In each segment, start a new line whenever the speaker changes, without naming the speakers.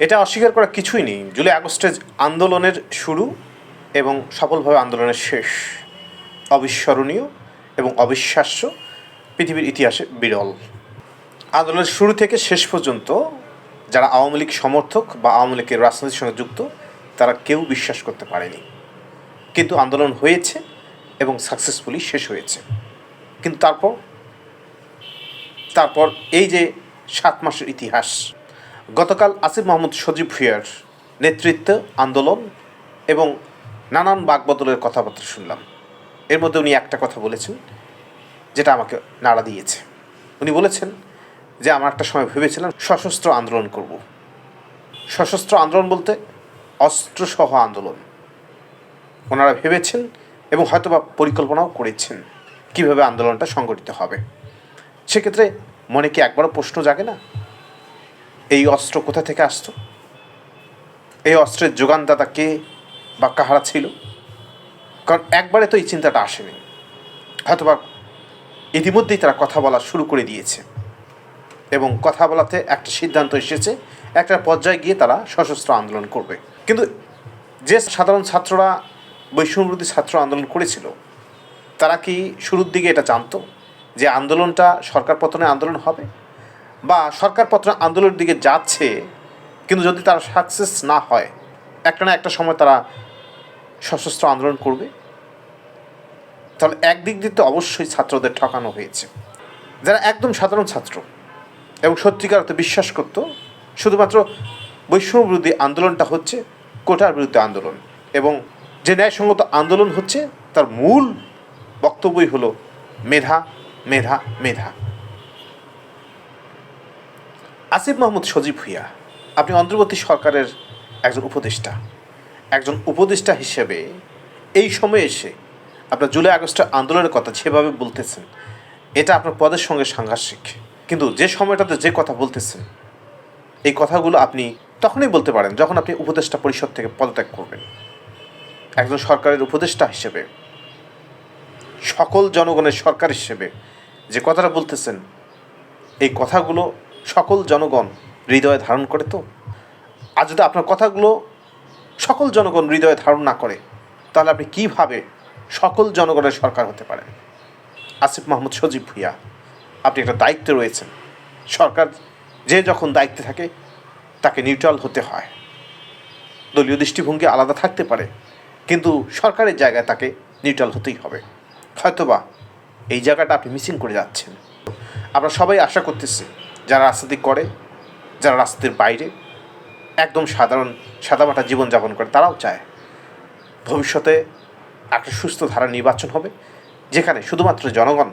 এটা অস্বীকার করা কিছুই নেই। জুলাই আগস্টের আন্দোলনের শুরু এবং সফলভাবে আন্দোলনের শেষ। অবিস্মরণীয় এবং অবিশ্বাস্য পৃথিবীর ইতিহাসে বিরল। আন্দোলনের শুরু থেকে শেষ পর্যন্ত যারা আওয়ামী লীগ সমর্থক বা আওয়ামী লীগের রাজনীতির সঙ্গে যুক্ত, তারা কেউ বিশ্বাস করতে পারেনি। কিন্তু আন্দোলন হয়েছে এবং সাকসেসফুলি শেষ হয়েছে। কিন্তু তারপর তারপর এই যে সাত মাসের ইতিহাস গতকাল আসিফ মোহাম্মদ সজীব ভুইয়ার নেতৃত্ব আন্দোলন এবং নানান বাকবদলের কথাবার্তা শুনলাম। এর মধ্যে উনি একটা কথা বলেছেন, যেটা আমাকে নাড়া দিয়েছে। উনি বলেছেন যে, আমার একটা সময় ভেবেছিলাম সশস্ত্র আন্দোলন করব। সশস্ত্র আন্দোলন বলতে অস্ত্রসহ আন্দোলন। ওনারা ভেবেছেন এবং হয়তোবা পরিকল্পনাও করেছেন কীভাবে আন্দোলনটা সংগঠিত হবে। সেক্ষেত্রে মনে কি একবারও প্রশ্ন জাগে না? এই অস্ত্র কোথা থেকে আসতো? এই অস্ত্রের যোগানদাতা কে বা কাহারা ছিল? কারণ একবারে তো এই চিন্তাটা আসেনি। হয়তোবা ইতিমধ্যেই তারা কথা বলা শুরু করে দিয়েছে। এবং কথা বলাতে একটা সিদ্ধান্ত এসেছে, একটা পর্যায়ে গিয়ে তারা সশস্ত্র আন্দোলন করবে। কিন্তু যে সাধারণ ছাত্ররা বৈষম্যবিরোধী ছাত্র আন্দোলন করেছিল, তারা কি শুরুর দিকে এটা জানতো যে আন্দোলনটা সরকার পতনে আন্দোলন হবে? বা সরকার পতনে আন্দোলনের দিকে যাচ্ছে, কিন্তু যদি তারা সাকসেস না হয়, একটা না একটা সময় তারা সশস্ত্র আন্দোলন করবে। তাহলে একদিক দিয়ে তো অবশ্যই ছাত্রদের ঠকানো হয়েছে। যারা একদম সাধারণ ছাত্র এবং সত্যিকার অর্থে বিশ্বাস করত শুধুমাত্র বৈষম্য বিরোধী আন্দোলনটা হচ্ছে কোটার বিরুদ্ধে আন্দোলন এবং যে ন্যায়সঙ্গত আন্দোলন হচ্ছে, তার মূল বক্তব্যই হলো মেধা মেধা মেধা। আসিফ মাহমুদ সজীব ভুইয়া, আপনি অন্তর্বর্তী সরকারের একজন উপদেষ্টা। একজন উপদেষ্টা হিসেবে এই সময়ে এসে আপনার জুলাই আগস্টের আন্দোলনের কথা সেভাবে বলতেছেন, এটা আপনার পদের সঙ্গে সাংঘর্ষিক। কিন্তু যে সময়টাতে যে কথা বলতেছেন, এই কথাগুলো আপনি তখনই বলতে পারেন যখন আপনি উপদেষ্টা পরিষদ থেকে পদত্যাগ করবেন। একজন সরকারের উপদেষ্টা হিসেবে, সকল জনগণের সরকার হিসেবে যে কথাটা বলতেছেন, এই কথাগুলো সকল জনগণ হৃদয়ে ধারণ করে তো? আর যদি আপনার কথাগুলো সকল জনগণ হৃদয়ে ধারণ না করে, তাহলে আপনি কীভাবে সকল জনগণের সরকার হতে পারেন? আসিফ মাহমুদ সজীব ভুইয়া, আপনি একটা দায়িত্বে রয়েছেন। সরকার যে যখন দায়িত্বে থাকে, তাকে নিউট্রাল হতে হয়। দলীয় দৃষ্টিভঙ্গি আলাদা থাকতে পারে, কিন্তু সরকারের জায়গায় তাকে নিউট্রাল হতেই হবে। হয়তোবা এই জায়গাটা আপনি মিসিং করে যাচ্ছেন। আমরা সবাই আশা করতেছি যারা রাস্তাতে করে, যারা রাস্তার বাইরে, একদম সাধারণ সাদামাটা জীবনযাপন করে, তারাও চায় ভবিষ্যতে একটা সুস্থ ধারা নির্বাচন হবে, যেখানে শুধুমাত্র জনগণ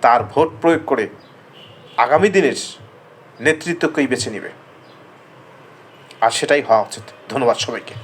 তার ভোট প্রয়োগ করে আগামী দিনের নেতৃত্বকেই বেছে নেবে। আর সেটাই হওয়া উচিত। ধন্যবাদ সবাইকে।